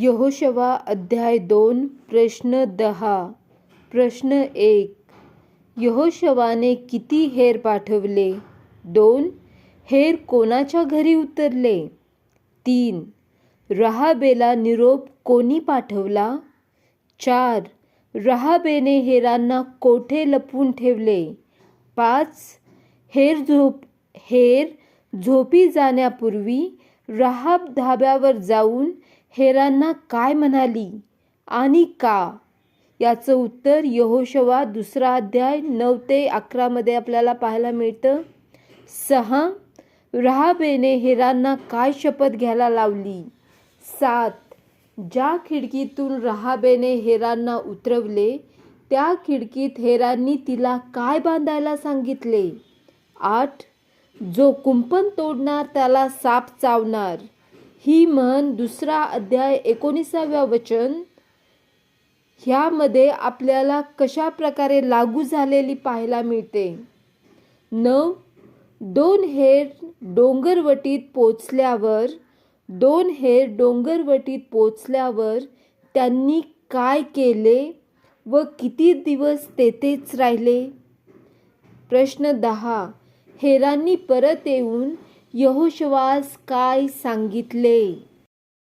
यहोशवा अध्याय दोन प्रश्न दहा. प्रश्न एक. यहोशवाने किती हेर पाठवले? दोन. हेर कोणाच्या घरी उतरले? तीन. रहाबेला निरोप कोणी पाठवला? चार. रहाबेने हेरांना कोठे लपवून ठेवले? पाच. हेर झोप हेर झोपी जाण्यापूर्वी रहाब धाब्यावर जाऊन हेरांना काय म्हणाली? आणि का? याचं उत्तर यहोशवा दुसरा अध्याय नऊ ते अकरामध्ये आपल्याला पाहायला मिळतं. सहा रहाबेने हेरांना काय शपथ घ्यायला लावली? सात ज्या खिडकीतून रहाबेने हेरांना उतरवले त्या खिडकीत हेरांनी तिला काय बांधायला सांगितले? आठ जो कुंपण तोडणार त्याला साप चावणार. ही म्हण दुसरा अध्याय एकोणीसाव्या वचन. ह्यामध्ये आपल्याला कशा प्रकारे लागू झालेली पाहायला मिळते? नऊ. दोन हेर डोंगरवटीत पोचल्यावर दोन हेर डोंगरवटीत पोचल्यावर त्यांनी काय केले व किती दिवस तेथेच राहिले? प्रश्न दहा. हेरांनी परत येऊन यहोशवास काय सांगितले?